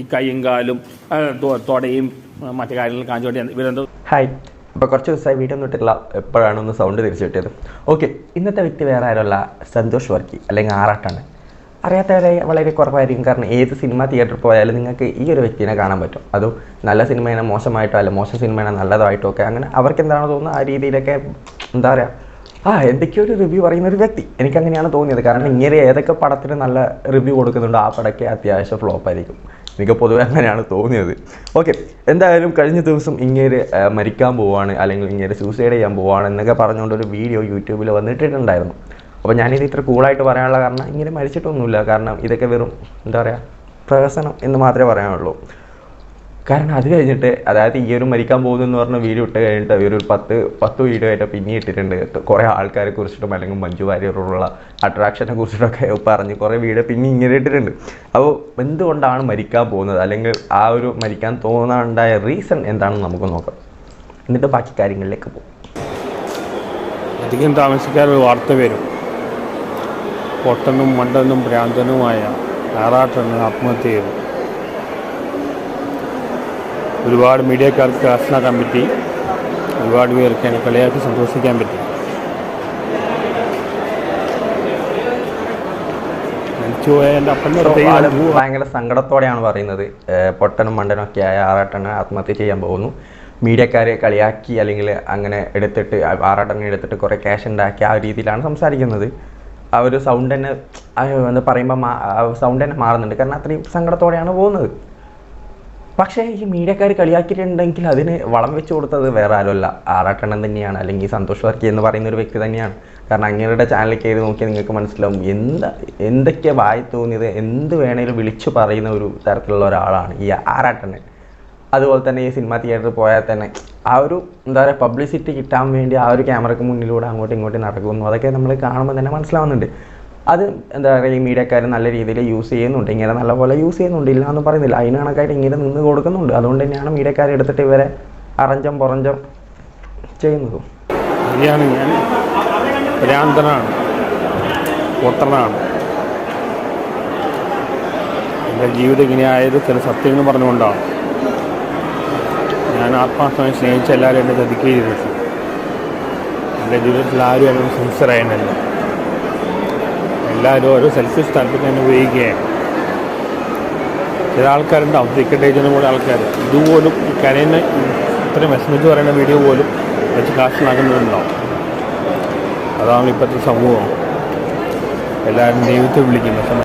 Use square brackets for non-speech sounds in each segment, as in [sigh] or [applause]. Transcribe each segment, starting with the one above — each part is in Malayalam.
ഈ കൈയും കാലും തുടയും മറ്റു കാര്യങ്ങളും കാണിച്ചുകൊണ്ട് ഇവരെന്തോ ഹായ് അപ്പോൾ കുറച്ച് ദിവസമായി വീഡിയോ ഒന്നും ഇട്ടിട്ടില്ല എപ്പോഴാണ് ഒന്ന് സൗണ്ട് തിരിച്ചു കിട്ടിയത്? ഓക്കെ ഇന്നത്തെ വ്യക്തി വേറെ ആരുമല്ല. സന്തോഷ് വർക്കി അല്ലെങ്കിൽ ആറാട്ടാണ്. അറിയാത്തവരെ വളരെ കുറവായിരിക്കും. കാരണം ഏത് സിനിമ തിയേറ്ററിൽ പോയാലും നിങ്ങൾക്ക് ഈ ഒരു വ്യക്തിനെ കാണാൻ പറ്റും. അതും നല്ല സിനിമയാണ് മോശമായിട്ടോ അല്ല മോശം സിനിമയാണ് നല്ലതായിട്ടോ ഒക്കെ. അങ്ങനെ അവർക്ക് എന്താണോ തോന്നുന്നത് ആ രീതിയിലൊക്കെ എന്താ പറയുക ആ എന്തൊക്കെയോ ഒരു റിവ്യൂ പറയുന്ന ഒരു വ്യക്തി. എനിക്ക് അങ്ങനെയാണ് തോന്നിയത്. കാരണം ഇങ്ങനെ ഏതൊക്കെ പടത്തിന് നല്ല റിവ്യൂ കൊടുക്കുന്നുണ്ടോ ആ പടಕ್ಕೆ അത്യാവശ്യം ഫ്ലോപ്പ് ആയിരിക്കും. എനിക്ക് പൊതുവെ അങ്ങനെയാണ് തോന്നിയത്. ഓക്കെ എന്തായാലും കഴിഞ്ഞ ദിവസം ഇങ്ങനെ മരിക്കാൻ പോവാണ് അല്ലെങ്കിൽ ഇങ്ങനെ സൂസൈഡ് ചെയ്യാൻ പോവാണ് എന്നൊക്കെ പറഞ്ഞുകൊണ്ട് ഒരു വീഡിയോ യൂട്യൂബിൽ വന്നിട്ടുണ്ടായിരുന്നു അപ്പോൾ ഞാനിത് ഇത്ര കൂളായിട്ട് പറയാനുള്ള കാരണം ഇങ്ങനെ മരിച്ചിട്ടൊന്നുമില്ല. കാരണം ഇതൊക്കെ വെറും എന്താ പറയുക പ്രഹസനം എന്ന് മാത്രമേ പറയാനുള്ളൂ. കാരണം അത് കഴിഞ്ഞിട്ട് അതായത് ഈ ഒരു മരിക്കാൻ പോകുന്നു എന്ന് പറഞ്ഞ വീഡിയോ ഇട്ട് കഴിഞ്ഞിട്ട് ഒരു പത്ത് പത്ത് വീഡിയോ ആയിട്ട് പിന്നെ ഇട്ടിട്ടുണ്ട്. കുറേ ആൾക്കാരെ കുറിച്ചിട്ടും അല്ലെങ്കിൽ മഞ്ജു വാര്യറോടുള്ള അട്രാക്ഷനെ കുറിച്ചിട്ടൊക്കെ പറഞ്ഞ് കുറേ വീഡിയോ പിന്നെ ഇങ്ങനെ ഇട്ടിട്ടുണ്ട്. അപ്പോൾ എന്തുകൊണ്ടാണ് മരിക്കാൻ പോകുന്നത്? അല്ലെങ്കിൽ ആ ഒരു മരിക്കാൻ തോന്നാനുണ്ടായ റീസൺ എന്താണെന്ന് നമുക്ക് നോക്കാം. എന്നിട്ട് ബാക്കി കാര്യങ്ങളിലേക്ക് പോകും അധികം താമസിക്കാതെ വാർത്ത വരും. പൊട്ടനും മണ്ടനും ഭ്രാന്തനുമായ ആറാട്ടെണ്ണ ആത്മഹത്യ ചെയ്തു ഒരുപാട് മീഡിയക്കാർക്ക് കാശനാക്കാൻ പറ്റി ഒരുപാട് പേർക്ക് എന്നെ കളിയാക്കി സന്തോഷിക്കാൻ പറ്റി. ഭയങ്കര സങ്കടത്തോടെയാണ് പറയുന്നത്. പൊട്ടനും മണ്ടനും ഒക്കെ ആയ ആറാട്ടനെ ആത്മഹത്യ ചെയ്യാൻ പോകുന്നു. മീഡിയക്കാരെ കളിയാക്കി അല്ലെങ്കിൽ അങ്ങനെ എടുത്തിട്ട് ആറാട്ടനെ എടുത്തിട്ട് കുറേ ക്യാഷ് ഉണ്ടാക്കി ആ രീതിയിലാണ് സംസാരിക്കുന്നത്. ആ ഒരു സൗണ്ട് തന്നെ പറയുമ്പോൾ സൗണ്ട് തന്നെ മാറുന്നുണ്ട്. കാരണം അത്രയും സങ്കടത്തോടെയാണ് പോകുന്നത്. പക്ഷേ ഈ മീഡിയക്കാർ കളിയാക്കിയിട്ടുണ്ടെങ്കിൽ അതിന് വളം വെച്ച് കൊടുത്തത് വേറെ ആരുമല്ല ആറാട്ടണ്ണൻ തന്നെയാണ് അല്ലെങ്കിൽ സന്തോഷ് വർക്കി എന്ന് പറയുന്ന ഒരു വ്യക്തി തന്നെയാണ്. കാരണം അങ്ങേരുടെ ചാനലിൽ കയറി നോക്കിയാൽ നിങ്ങൾക്ക് മനസ്സിലാവും എന്താ എന്തൊക്കെ വായി തോന്നിയത് എന്ത് വേണേലും വിളിച്ചു പറയുന്ന ഒരു തരത്തിലുള്ള ഒരാളാണ് ഈ ആറാട്ടണ്ണൻ അതുപോലെ തന്നെ ഈ സിനിമ തിയേറ്ററിൽ പോയാൽ തന്നെ ആ ഒരു എന്താ പറയുക പബ്ലിസിറ്റി കിട്ടാൻ വേണ്ടി ആ ഒരു ക്യാമറയ്ക്ക് മുന്നിലൂടെ അങ്ങോട്ടും ഇങ്ങോട്ടും നടക്കുന്നു. അതൊക്കെ നമ്മൾ കാണുമ്പോൾ തന്നെ മനസ്സിലാവുന്നുണ്ട്. അത് എന്താ പറയുക ഈ മീഡിയക്കാർ നല്ല രീതിയിൽ യൂസ് ചെയ്യുന്നുണ്ട്. ഇങ്ങനെ നല്ലപോലെ യൂസ് ചെയ്യുന്നുണ്ട്. ഇല്ല എന്ന് പറയുന്നില്ല. അതിന് കണക്കായിട്ട് ഇങ്ങനെ നിന്ന് കൊടുക്കുന്നുണ്ട്. അതുകൊണ്ട് തന്നെയാണ് മീഡിയക്കാർ എടുത്തിട്ട് ഇവരെ അറഞ്ചം പുറഞ്ചം ചെയ്യുന്നതും. ഭ്രാന്തനാണ് എന്റെ ജീവിതം ഇങ്ങനെ ആയത് ചില സത്യങ്ങൾ പറഞ്ഞുകൊണ്ടാണ്. ഞാൻ ആത്മാർത്ഥമായി സ്നേഹിച്ച എല്ലാവരും എന്നെ ചതിക്കുകയും എന്റെ ജീവിതത്തിൽ ആരും എന്നെ സിൻസിയറായിരുന്നില്ല എല്ലാവരും ഓരോ സെൽഫിഷ് താല്പര്യം തന്നെ ഉപയോഗിക്കുകയാണ്. ചില ആൾക്കാരുണ്ടാവും ക്രിക്കറ്റ് പോലെ ആൾക്കാർ ഇതുപോലും ഈ കരയുന്ന ഇത്രയും മെസ്സേജ് പറയുന്ന വീഡിയോ പോലും വെച്ച് കാശിലാകുന്നതുണ്ടാവും അതാണ് ഇപ്പോഴത്തെ സമൂഹം. എല്ലാവരും ദൈവത്തെ വിളിക്കുന്നു പക്ഷെ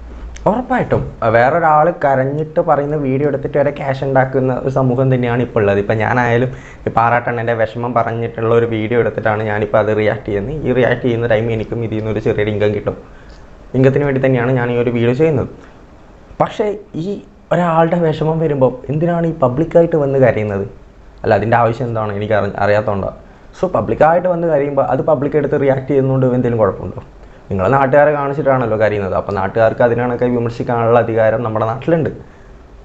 ഉറപ്പായിട്ടും വേറൊരാൾ കരഞ്ഞിട്ട് പറയുന്ന വീഡിയോ എടുത്തിട്ട് വരെ ക്യാഷ് ഉണ്ടാക്കുന്ന ഒരു സമൂഹം തന്നെയാണ് ഇപ്പോൾ ഉള്ളത്. ഇപ്പം ഞാനായാലും ഇപ്പോൾ ആറാട്ടണ്ണന്റെ വിഷമം പറഞ്ഞിട്ടുള്ള ഒരു വീഡിയോ എടുത്തിട്ടാണ് ഞാനിപ്പോൾ അത് റിയാക്ട് ചെയ്യുന്നത്. ഈ റിയാക്ട് ചെയ്യുന്ന ടൈം എനിക്കും ഇതിൽ നിന്ന് ഒരു ചെറിയൊരു ഇൻകം കിട്ടും. ഇൻകത്തിന് വേണ്ടി തന്നെയാണ് ഞാൻ ഈ ഒരു വീഡിയോ ചെയ്യുന്നത്. പക്ഷേ ഈ ഒരാളുടെ വിഷമം വരുമ്പോൾ എന്തിനാണ് ഈ പബ്ലിക്കായിട്ട് വന്ന് കരയുന്നത്? അല്ല അതിന്റെ ആവശ്യം എന്താണ്? എനിക്ക് അറി അറിയാത്തതുകൊണ്ടാണ് സോ പബ്ലിക്കായിട്ട് വന്ന് കരയുമ്പോൾ അത് പബ്ലിക് എടുത്ത് റിയാക്ട് ചെയ്യുന്നതുകൊണ്ട് എന്തെങ്കിലും കുഴപ്പമുണ്ടോ? നിങ്ങൾ നാട്ടുകാരെ കാണിച്ചിട്ടാണല്ലോ കരയുന്നത്. അപ്പോൾ നാട്ടുകാർക്ക് അതിനാണൊക്കെ വിമർശിക്കാനുള്ള അധികാരം നമ്മുടെ നാട്ടിലുണ്ട്.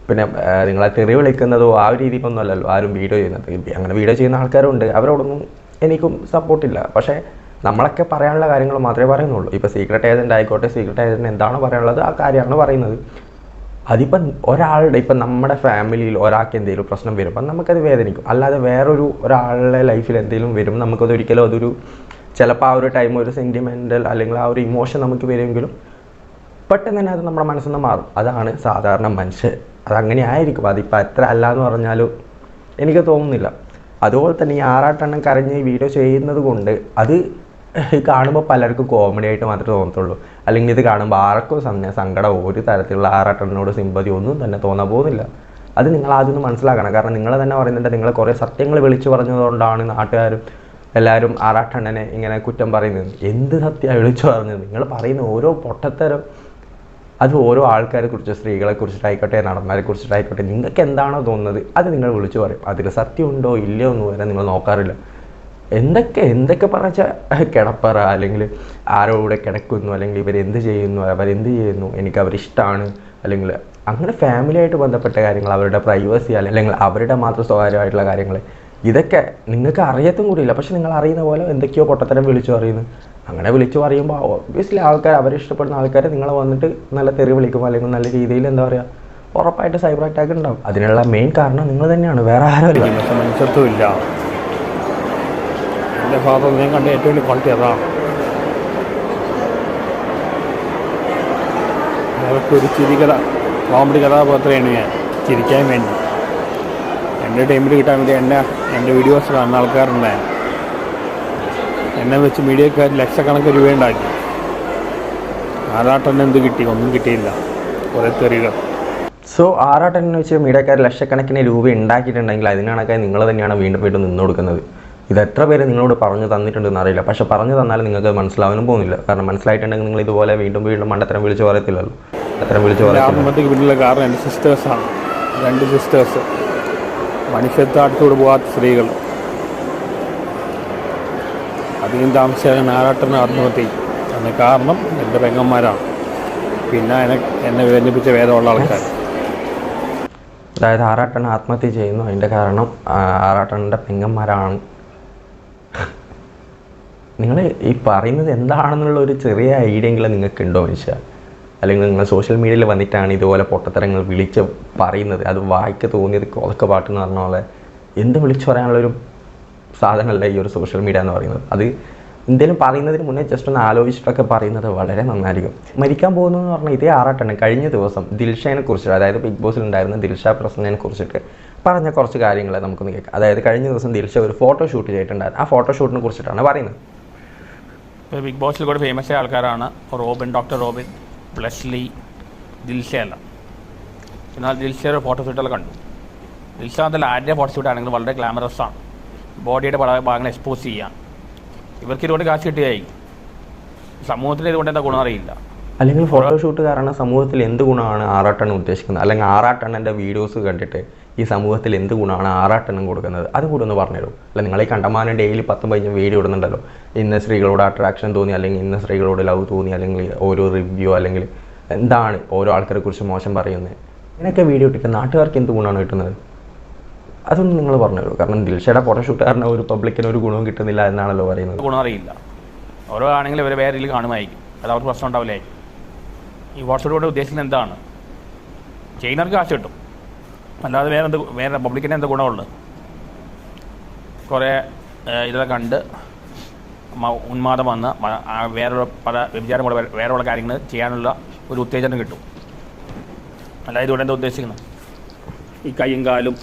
പിന്നെ നിങ്ങളെ തെറി വിളിക്കുന്നതോ ആ ഒരു രീതിക്കൊന്നും ആരും വീഡിയോ ചെയ്യുന്നത്. അങ്ങനെ വീഡിയോ ചെയ്യുന്ന ആൾക്കാരുണ്ട്. അവരോടൊന്നും എനിക്കും സപ്പോർട്ടില്ല പക്ഷേ നമ്മളൊക്കെ പറയാനുള്ള കാര്യങ്ങൾ മാത്രമേ പറയുന്നുള്ളൂ. ഇപ്പോൾ സീക്രട്ട് ഏജന്റ് ആയിക്കോട്ടെ സീക്രട്ട് ഏജന്റ് എന്താണ് പറയാനുള്ളത് ആ കാര്യമാണ് പറയുന്നത്. അതിപ്പം ഒരാളുടെ ഇപ്പം നമ്മുടെ ഫാമിലിയിൽ ഒരാൾക്ക് എന്തെങ്കിലും പ്രശ്നം വരും വരുമ്പോൾ നമുക്കത് വേദനിക്കും. അല്ലാതെ വേറൊരു ഒരാളുടെ ലൈഫിൽ എന്തെങ്കിലും വരും നമുക്കത് ഒരിക്കലും അതൊരു ചിലപ്പോൾ ആ ഒരു ടൈം ഒരു സെന്റിമെന്റൽ അല്ലെങ്കിൽ ആ ഒരു ഇമോഷൻ നമുക്ക് വരുമെങ്കിലും പെട്ടെന്ന് തന്നെ അത് നമ്മുടെ മനസ്സിൽ നിന്ന് മാറും. അതാണ് സാധാരണ മനുഷ്യൻ. അതങ്ങനെ ആയിരിക്കും. അതിപ്പോൾ എത്ര അല്ല എന്ന് പറഞ്ഞാലും എനിക്ക് തോന്നുന്നില്ല. അതുപോലെ തന്നെ ഈ ആറാട്ടെണ്ണം കരഞ്ഞ് വീഡിയോ ചെയ്യുന്നത് കൊണ്ട് അത് കാണുമ്പോൾ പലർക്കും കോമഡി ആയിട്ട് മാത്രമേ തോന്നത്തുള്ളൂ. അല്ലെങ്കിൽ ഇത് കാണുമ്പോൾ ആർക്കും സന്ന സങ്കടം ഒരു തരത്തിലുള്ള ആറാട്ടനോട് സിമ്പതി ഒന്നും തന്നെ തോന്നാൻ പോകുന്നില്ല. അത് നിങ്ങൾ ആദ്യം മനസ്സിലാക്കണം. കാരണം നിങ്ങൾ തന്നെ പറയുന്നുണ്ട് നിങ്ങൾ കുറേ സത്യങ്ങൾ വിളിച്ചു പറഞ്ഞതുകൊണ്ടാണ് നാട്ടുകാരും എല്ലാവരും ആറാട്ടണ്ണനെ ഇങ്ങനെ കുറ്റം പറയുന്നത്. എന്ത് സത്യമാണ് വിളിച്ചു പറഞ്ഞത്? നിങ്ങൾ പറയുന്ന ഓരോ പൊട്ടത്തരം. അത് ഓരോ ആൾക്കാരെ കുറിച്ച് സ്ത്രീകളെ കുറിച്ചിട്ടായിക്കോട്ടെ നടന്മാരെ കുറിച്ചിട്ടായിക്കോട്ടെ നിങ്ങൾക്ക് എന്താണോ തോന്നുന്നത് അത് നിങ്ങൾ വിളിച്ചു പറയും. അതിൽ സത്യമുണ്ടോ ഇല്ലയോ എന്ന് വരെ നിങ്ങൾ നോക്കാറില്ല. എന്തൊക്കെ എന്തൊക്കെ പറഞ്ഞ കിടപ്പറ അല്ലെങ്കിൽ ആരോ ഇവിടെ കിടക്കുന്നു അല്ലെങ്കിൽ ഇവരെന്ത് ചെയ്യുന്നു അവരെന്ത് ചെയ്യുന്നു എനിക്ക് അവരിഷ്ടമാണ് അല്ലെങ്കിൽ അങ്ങനെ ഫാമിലിയായിട്ട് ബന്ധപ്പെട്ട കാര്യങ്ങൾ അവരുടെ പ്രൈവസി അല്ലെങ്കിൽ അവരുടെ മാത്രം സ്വകാര്യമായിട്ടുള്ള കാര്യങ്ങൾ ഇതൊക്കെ നിങ്ങൾക്ക് അറിയത്തും കൂടിയില്ല. പക്ഷെ നിങ്ങൾ അറിയുന്ന പോലെ എന്തൊക്കെയോ പൊട്ടത്തരം വിളിച്ചു പറയുന്നു. അങ്ങനെ വിളിച്ചു പറയുമ്പോൾ ഒബ്വിയസ്ലി ആൾക്കാർ അവരെ ഇഷ്ടപ്പെടുന്ന ആൾക്കാർ നിങ്ങളെ വന്നിട്ട് നല്ല തെറി വിളിക്കും അല്ലെങ്കിൽ നല്ല രീതിയിൽ എന്താ പറയുക ഉറപ്പായിട്ട് സൈബർ അറ്റാക്ക് ഉണ്ടാവും. അതിനുള്ള മെയിൻ കാരണം നിങ്ങൾ തന്നെയാണ്. വേറെ ആരും മനുഷ്യത്വം ഇല്ല. എന്റെ ഫാദർ ഞാൻ കണ്ട ഏറ്റവും വലിയ ക്വാളിറ്റി അതാണ് അവർക്കൊരു ഒരു ചിരികഥ കോമഡി കഥാപാത്രമാണ് ഞാൻ ചിരിക്കാൻ വേണ്ടി. എന്റെ ടൈമിൽ കിട്ടാൻ വേണ്ടി എന്നെ എന്റെ വീഡിയോസ് കാണുന്ന ആൾക്കാരുണ്ടായിരുന്നു എന്നെ വെച്ച് മീഡിയക്കാർ ലക്ഷക്കണക്കിന് രൂപ ഉണ്ടാക്കി. ആറാട്ടെന്നെ എന്ത് കിട്ടി? ഒന്നും കിട്ടിയില്ല. കുറേ തെറികൾ. സോ ആറാട്ടെന്നെ വെച്ച് മീഡിയക്കാർ ലക്ഷക്കണക്കിന് രൂപ ഉണ്ടാക്കിയിട്ടുണ്ടെങ്കിൽ അതിനാണൊക്കെ നിങ്ങൾ തന്നെയാണ് വീണ്ടും വീണ്ടും നിന്ന് കൊടുക്കുന്നത് ഇത് എത്ര പേര് നിങ്ങളോട് പറഞ്ഞു തന്നിട്ടുണ്ടെന്ന് അറിയില്ല. പക്ഷെ പറഞ്ഞു തന്നാലും നിങ്ങൾക്ക് മനസ്സിലാവാനും പോകുന്നില്ല. കാരണം മനസ്സിലായിട്ടുണ്ടെങ്കിൽ നിങ്ങൾ ഇതുപോലെ വീണ്ടും വീണ്ടും മണ്ടത്തരം വിളിച്ച് പറയത്തില്ലല്ലോ. അത്തരം വിളിച്ച് ആത്മഹത്യക്ക് പിന്നിലുള്ള കാരണം എന്റെ സിസ്റ്റേഴ്സാണ് രണ്ട് സിസ്റ്റേഴ്സ് മനുഷ്യത്വത്തോട് പോകാത്ത സ്ത്രീകൾ. അധികം താമസിച്ചാൽ ആറാട്ടന് ആത്മഹത്യ. അതിന് കാരണം എന്റെ പെങ്ങന്മാരാണ്. പിന്നെ എന്നെ എന്നെ വേദനിപ്പിച്ച വേദമുള്ള ആൾക്കാർ. അതായത് ആറാട്ടൻ ആത്മഹത്യ ചെയ്യുന്നു. അതിന്റെ കാരണം ആറാട്ടന്റെ പെങ്ങന്മാരാണ്. നിങ്ങൾ ഈ പറയുന്നത് എന്താണെന്നുള്ള ഒരു ചെറിയ ഐഡിയ എങ്കിലും നിങ്ങൾക്ക് ഉണ്ടോ മനുഷ്യ? അല്ലെങ്കിൽ നിങ്ങൾ സോഷ്യൽ മീഡിയയിൽ വന്നിട്ടാണ് ഇതുപോലെ പൊട്ടത്തരങ്ങൾ വിളിച്ച് പറയുന്നത്. അത് വായിക്ക് തോന്നിയത് കൊതക്ക പാട്ട് എന്ന് പറഞ്ഞ പോലെ എന്ത് വിളിച്ചു പറയാനുള്ളൊരു സാധനമല്ല ഈ ഒരു സോഷ്യൽ മീഡിയ എന്ന് പറയുന്നത്. അത് എന്തെങ്കിലും പറയുന്നതിന് മുന്നേ ജസ്റ്റ് ഒന്ന് ആലോചിച്ചിട്ടൊക്കെ പറയുന്നത് വളരെ നന്നായിരിക്കും. മരിക്കാൻ പോകുന്നു എന്ന് പറഞ്ഞാൽ ഇതേ ആറാട്ടാണ്. കഴിഞ്ഞ ദിവസം ദിൽഷയെ കുറിച്ചിട്ട് അതായത് ബിഗ് ബോസിൽ ഉണ്ടായിരുന്ന ദിൽഷ പ്രസന്നനെ കുറിച്ചിട്ട് പറഞ്ഞ കുറച്ച് കാര്യങ്ങളെ നമുക്കൊന്ന് കേൾക്കാം. അതായത് കഴിഞ്ഞ ദിവസം ദിൽഷ ഒരു ഫോട്ടോ ഷൂട്ട് ചെയ്തിട്ടുണ്ടായിരുന്നു. ആ ഫോട്ടോ ഷൂട്ടിനെ കുറിച്ചിട്ടാണ് പറയുന്നത്. ഇപ്പോൾ ബിഗ് ബോസിൽ കൂടെ ഫേമസ് ആയ ആൾക്കാരാണ് റോബിൻ ഡോക്ടർ റോബിൻ ബ്ലഷ്ലി ദിൽഷയല്ല എന്നാൽ ദിൽഷയുടെ ഫോട്ടോ ഷൂട്ടുകൾ കണ്ടു. ദിൽഷ അതിൽ ആരുടെ ആണെങ്കിൽ വളരെ ഗ്ലാമറസ് ആണ്. ബോഡിയുടെ പല ഭാഗങ്ങൾ എക്സ്പോസ് ചെയ്യാം ഇവർക്ക് ഇതുകൊണ്ട് കാശ് കിട്ടിയായി സമൂഹത്തിന് ഇതുകൊണ്ട് എന്താ ഗുണം അറിയില്ല. അല്ലെങ്കിൽ ഫോട്ടോഷൂട്ട് കാരണം സമൂഹത്തിൽ എന്ത് ഗുണമാണ് ആറാട്ടെണ്ണം ഉദ്ദേശിക്കുന്നത്? അല്ലെങ്കിൽ ആറാട്ടെണ്ണന്റെ വീഡിയോസ് കണ്ടിട്ട് ഈ സമൂഹത്തിൽ എന്ത് ഗുണമാണ് ആറാട്ടെണ്ണം കൊടുക്കുന്നത്? അത് കൂടെ ഒന്ന് പറഞ്ഞുതരും. അല്ല നിങ്ങൾ ഈ കണ്ടമാനം ഡെയിലി പത്തും പതിനഞ്ചും വീഡിയോ ഇടുന്നുണ്ടല്ലോ. ഇന്ന സ്ത്രീകളോട് അട്രാക്ഷൻ തോന്നി അല്ലെങ്കിൽ ഇന്ന സ്ത്രീകളോട് ലവ് തോന്നി അല്ലെങ്കിൽ ഓരോ റിവ്യൂ അല്ലെങ്കിൽ എന്താണ് ഓരോ ആൾക്കാരെ കുറിച്ച് മോശം പറയുന്നത് ഇങ്ങനെയൊക്കെ വീഡിയോ ഇട്ടിട്ട് നാട്ടുകാർക്ക് എന്ത് ഗുണമാണ് കിട്ടുന്നത്? അതൊന്നും നിങ്ങൾ പറഞ്ഞു കാരണം ദിൽഷയുടെ ഫോട്ടോഷൂട്ട് കാരണം ഒരു പബ്ലിക്കിന് ഒരു ഗുണവും കിട്ടുന്നില്ല എന്നാണല്ലോ പറയുന്നത്. ഗുണം അറിയില്ല. ഓരോ ആണെങ്കിലും ഇവരെ വേറെ കാണുമായിരിക്കും. അത് അവർക്ക് പ്രശ്നം ഉണ്ടാവില്ലായിരിക്കും ഈ വാട്സപ്പിലൂടെ ഉദ്ദേശിക്കുന്നത് എന്താണ്? ചെയ്യുന്നവർക്ക് കാശ് കിട്ടും. അല്ലാതെ വേറെ എന്ത് വേറെ പബ്ലിക്കിന് എന്ത് ഗുണമുള്ളത്? കുറേ ഇതൊക്കെ കണ്ട് ഉന്മാദം വന്ന് വേറെ പല വ്യഭിചാരം കൂടെ വേ- വേറെയുള്ള കാര്യങ്ങൾ ചെയ്യാനുള്ള ഒരു ഉത്തേജനം കിട്ടും. അല്ലാതെ ഇതുകൊണ്ട് എന്താ ഉദ്ദേശിക്കുന്നത്? ഈ കൈയും കാലും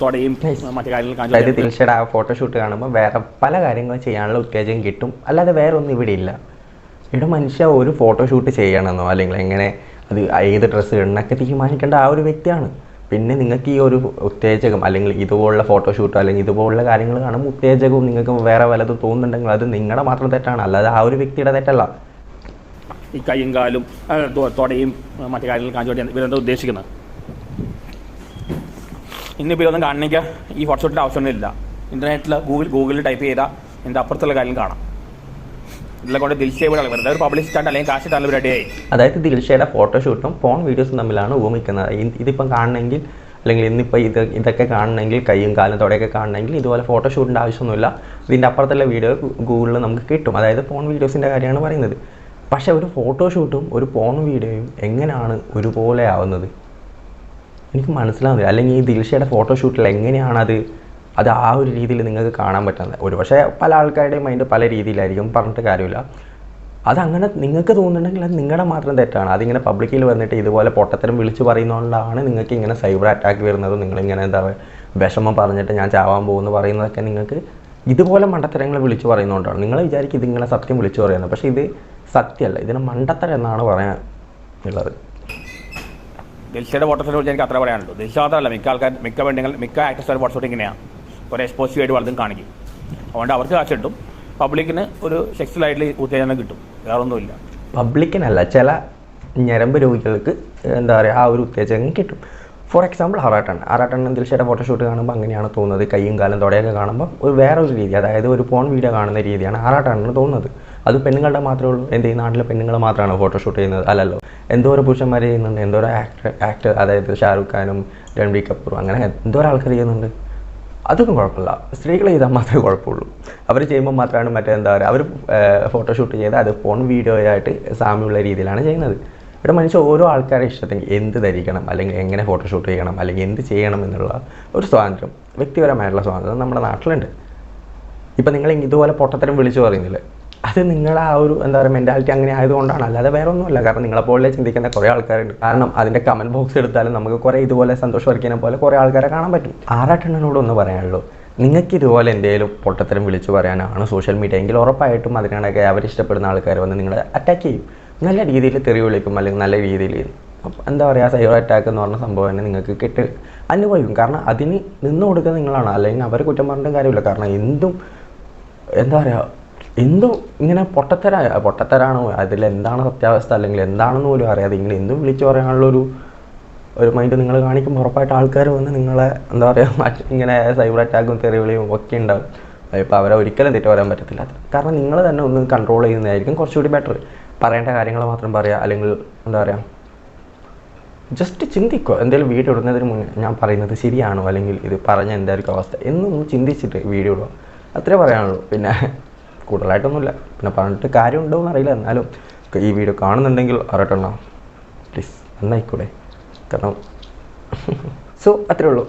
തുടയും മറ്റു കാര്യങ്ങളും തീർച്ചയായിട്ടും ആ ഫോട്ടോഷൂട്ട് കാണുമ്പോൾ വേറെ പല കാര്യങ്ങളും ചെയ്യാനുള്ള ഉത്തേജനം കിട്ടും. അല്ലാതെ വേറെ ഒന്നും ഇവിടെ ഇല്ല. ഇവിടെ മനുഷ്യ ഒരു ഫോട്ടോഷൂട്ട് ചെയ്യണമെന്നോ അല്ലെങ്കിൽ എങ്ങനെ അത് ഏത് ഡ്രസ്സ് ഇടണമെന്നൊക്കെ തീരുമാനിക്കേണ്ട ആ ഒരു വ്യക്തിയാണ്. പിന്നെ നിങ്ങൾക്ക് ഈ ഒരു ഉത്തേജകം അല്ലെങ്കിൽ ഇതുപോലുള്ള ഫോട്ടോഷൂട്ടോ അല്ലെങ്കിൽ ഇതുപോലുള്ള കാര്യങ്ങൾ കാണുമ്പോൾ ഉത്തേജകവും നിങ്ങൾക്ക് വേറെ വല്ലതും തോന്നുന്നുണ്ടെങ്കിൽ അത് നിങ്ങളുടെ മാത്രം തെറ്റാണ്. അല്ലാതെ ആ ഒരു വ്യക്തിയുടെ തെറ്റല്ല. ഈ കൈയും കാലും തൊടയും മറ്റു കാര്യങ്ങൾ കാണിച്ചോട്ടെ ഇവരെന്താ ഉദ്ദേശിക്കുന്നത്? ഇന്നിപ്പോൾ ഇതൊന്നും കാണണമെങ്കിൽ ഈ ഫോട്ടോഷൂട്ടിന്റെ ആവശ്യമൊന്നുമില്ല. ഇന്റർനെറ്റിൽ ഗൂഗിൾ ഗൂഗിളിൽ ടൈപ്പ് ചെയ്താൽ എന്റെ അപ്പുറത്തുള്ള കാര്യം കാണാം. അതായത് ദിൽഷയുടെ ഫോട്ടോഷൂട്ടും ഫോൺ വീഡിയോസും തമ്മിലാണ് ഉപമിക്കുന്നത് ഇതിപ്പം കാണണമെങ്കിൽ അല്ലെങ്കിൽ ഇന്നിപ്പോൾ ഇത് ഇതൊക്കെ കാണണമെങ്കിൽ കൈയും കാലും തുടയൊക്കെ കാണണമെങ്കിൽ ഇതുപോലെ ഫോട്ടോഷൂട്ടിന്റെ ആവശ്യമൊന്നുമില്ല. ഇതിന്റെ അപ്പുറത്തുള്ള വീഡിയോ ഗൂഗിളിൽ നമുക്ക് കിട്ടും. അതായത് ഫോൺ വീഡിയോസിന്റെ കാര്യമാണ് പറയുന്നത്. പക്ഷേ ഒരു ഫോട്ടോഷൂട്ടും ഒരു ഫോൺ വീഡിയോയും എങ്ങനെയാണ് ഒരുപോലെ ആവുന്നത്? എനിക്ക് മനസ്സിലാവുന്നില്ല. അല്ലെങ്കിൽ ഈ ദിൽഷയുടെ ഫോട്ടോഷൂട്ടിൽ എങ്ങനെയാണ് അത് ആ ഒരു രീതിയിൽ നിങ്ങൾക്ക് കാണാൻ പറ്റുന്നത്. ഒരു പക്ഷേ പല ആൾക്കാരുടെയും മൈൻഡ് പല രീതിയിലായിരിക്കും. പറഞ്ഞിട്ട് കാര്യമില്ല. അതങ്ങനെ നിങ്ങൾക്ക് തോന്നുന്നുണ്ടെങ്കിൽ അത് നിങ്ങളുടെ മാത്രം തെറ്റാണ്. അതിങ്ങനെ പബ്ലിക്കിൽ വന്നിട്ട് ഇതുപോലെ പൊട്ടത്തരം വിളിച്ച് പറയുന്നതുകൊണ്ടാണ് നിങ്ങൾക്ക് ഇങ്ങനെ സൈബർ അറ്റാക്ക് വരുന്നതും. നിങ്ങളിങ്ങനെ എന്താ പറയുക വിഷമം പറഞ്ഞിട്ട് ഞാൻ ചാവാൻ പോകുന്നു പറയുന്നതൊക്കെ നിങ്ങൾക്ക് ഇതുപോലെ മണ്ടത്തരങ്ങൾ വിളിച്ച് പറയുന്നതുകൊണ്ടാണ്. നിങ്ങൾ വിചാരിക്കും ഇതിങ്ങനെ സത്യം വിളിച്ച് പറയുന്നത്. പക്ഷേ ഇത് സത്യമല്ല. ഇതിനെ മണ്ടത്തരം എന്നാണ് പറയാൻ ഉള്ളത് ദിൽഷയുടെ കുറിച്ച് എനിക്ക് അത്ര പറയാനുള്ളൂ. ദിൽഷ മാത്രമല്ല മിക്ക ആൾക്കാർ മിക്ക പെണ്ണുങ്ങൾ മിക്ക ആക്ടേഴ്സുകാർ ഫോട്ടോഷൂട്ട് ഇങ്ങനെയാണ് ഒരു എക്സ്പോസീവ് ആയിട്ട് വളർത്തും കാണിക്കും. അതുകൊണ്ട് അവർക്ക് കാശ് കിട്ടും. പബ്ലിക്കിന് ഒരു സെക്സ്വലായിട്ടുള്ള ഉത്തേജനം കിട്ടും. വേറെ ഒന്നുമില്ല പബ്ലിക്കിനല്ല ചില ഞരമ്പ് രോഗികൾക്ക് എന്താ പറയുക ആ ഒരു ഉത്തേജനം കിട്ടും. ഫോർ എക്സാമ്പിൾ ആറാട്ടൺ എന്തെങ്കിലും ദിൽഷയുടെ ഫോട്ടോഷൂട്ട് കാണുമ്പോൾ അങ്ങനെയാണ് തോന്നുന്നത്. കൈയും കാലും തുടയൊക്കെ കാണുമ്പോൾ ഒരു വേറെ ഒരു രീതി അതായത് ഒരു പോൺ വീഡിയോ കാണുന്ന രീതിയാണ് ആറാട്ടണ്ണന് തോന്നുന്നത്. അത് പെണ്ണുങ്ങളുടെ മാത്രമേ ഉള്ളൂ. എന്തെങ്കിലും ഈ നാട്ടിലെ പെണ്ണുങ്ങൾ മാത്രമാണ് ഫോട്ടോഷൂട്ട് ചെയ്യുന്നത്? അല്ലല്ലോ. എന്തോരം പുരുഷന്മാർ ചെയ്യുന്നുണ്ട്. എന്തോരം ആക്ടർ ആക്ടർ അതായത് ഷാറുഖ് ഖാനും രൺബീർ കപൂറും അങ്ങനെ എന്തോരം ആൾക്കാർ ചെയ്യുന്നുണ്ട്. അതൊന്നും കുഴപ്പമില്ല. സ്ത്രീകൾ ചെയ്താൽ മാത്രമേ കുഴപ്പമുള്ളൂ. അവർ ചെയ്യുമ്പോൾ മാത്രമാണ് മറ്റേ എന്താ പറയുക അവർ ഫോട്ടോഷൂട്ട് ചെയ്ത് അത് ഫോൺ വീഡിയോ ആയിട്ട് സാമ്യമുള്ള രീതിയിലാണ് ചെയ്യുന്നത്. ഇവിടെ മനുഷ്യ ഓരോ ആൾക്കാരെ ഇഷ്ടത്തിന് എന്ത് ധരിക്കണം അല്ലെങ്കിൽ എങ്ങനെ ഫോട്ടോഷൂട്ട് ചെയ്യണം അല്ലെങ്കിൽ എന്ത് ചെയ്യണം എന്നുള്ള ഒരു സ്വാതന്ത്ര്യം വ്യക്തിപരമായിട്ടുള്ള സ്വാതന്ത്ര്യം നമ്മുടെ നാട്ടിലുണ്ട്. ഇപ്പം നിങ്ങൾ ഇതുപോലെ പൊട്ടത്തരം വിളിച്ചു പറയുന്നില്ലേ? അത് നിങ്ങളുടെ ആ ഒരു എന്താ പറയുക മെന്റാലിറ്റി അങ്ങനെ ആയതുകൊണ്ടാണ്. അല്ലാതെ വേറെ ഒന്നുമല്ല കാരണം നിങ്ങളെപ്പോലെ ചിന്തിക്കുന്ന കുറേ ആൾക്കാരുണ്ട്. കാരണം അതിന്റെ കമന്റ് ബോക്സ് എടുത്താലും നമുക്ക് കുറേ ഇതുപോലെ സന്തോഷം വർക്കിനെ പോലെ കുറേ ആൾക്കാരെ കാണാൻ പറ്റും. ആറാട്ടെണ്ണനോട് ഒന്ന് പറയാനുള്ളൂ. നിങ്ങൾക്ക് ഇതുപോലെ എന്തെങ്കിലും പൊട്ടത്തരം വിളിച്ചു പറയാനാണ് സോഷ്യൽ മീഡിയ എങ്കിൽ ഉറപ്പായിട്ടും അതിനാണൊക്കെ അവർ ഇഷ്ടപ്പെടുന്ന ആൾക്കാർ വന്ന് നിങ്ങളെ അറ്റാക്ക് ചെയ്യും. നല്ല രീതിയിൽ തെറി വിളിക്കും അല്ലെങ്കിൽ നല്ല രീതിയിൽ എന്താ പറയുക സൈബർ അറ്റാക്ക് എന്ന് പറഞ്ഞ സംഭവം തന്നെ നിങ്ങൾക്ക് കിട്ട് അനുഭവിക്കും. കാരണം അതിന് നിന്ന് കൊടുക്കുന്ന നിങ്ങളാണ്. അല്ലെങ്കിൽ അവർ കുറ്റം പറഞ്ഞിട്ടും കാര്യമില്ല. കാരണം എന്തും എന്താ പറയുക എന്തും ഇങ്ങനെ പൊട്ടത്തര പൊട്ടത്തരാണോ? അതിൽ എന്താണ് സത്യാവസ്ഥ? അല്ലെങ്കിൽ എന്താണെന്ന് പോലും അറിയാതെ ഇങ്ങനെ എന്തും വിളിച്ചു പറയാനുള്ള ഒരു ഒരു മൈൻഡ് നിങ്ങൾ കാണിക്കുമ്പോൾ ഉറപ്പായിട്ട് ആൾക്കാർ വന്ന് നിങ്ങളെ എന്താ പറയുക [laughs] ഇങ്ങനെ സൈബർ അറ്റാക്കും തെറിവിളിയും ഒക്കെ ഉണ്ടാവും. ഇപ്പോൾ അവരെ ഒരിക്കലും തെറ്റ് പറയാൻ പറ്റത്തില്ല. കാരണം നിങ്ങൾ തന്നെ ഒന്ന് കൺട്രോൾ ചെയ്യുന്നതായിരിക്കും കുറച്ചുകൂടി ബെറ്റർ പറയേണ്ട കാര്യങ്ങൾ മാത്രം പറയുക അല്ലെങ്കിൽ എന്താ പറയുക ജസ്റ്റ് ചിന്തിക്കുക എന്തെങ്കിലും വീഡിയോ ഇടുന്നതിന് മുന്നേ ഞാൻ പറയുന്നത് ശരിയാണോ? അല്ലെങ്കിൽ ഇത് പറഞ്ഞ എന്തായിരിക്കും അവസ്ഥ? എന്നൊന്ന് ചിന്തിച്ചിട്ട് വീഡിയോ ഇടുക. അത്രേ പറയാനുള്ളൂ. പിന്നെ കൂടുതലായിട്ടൊന്നുമില്ല. പിന്നെ പറഞ്ഞിട്ട് കാര്യമുണ്ടോ എന്ന് അറിയില്ല. എന്നാലും ഈ വീഡിയോ കാണുന്നുണ്ടെങ്കിൽ അറിയട്ടെണ്ണ. പ്ലീസ് നന്നായിക്കൂടെ. കാരണം [laughs] സോ അത്രേ ഉള്ളൂ.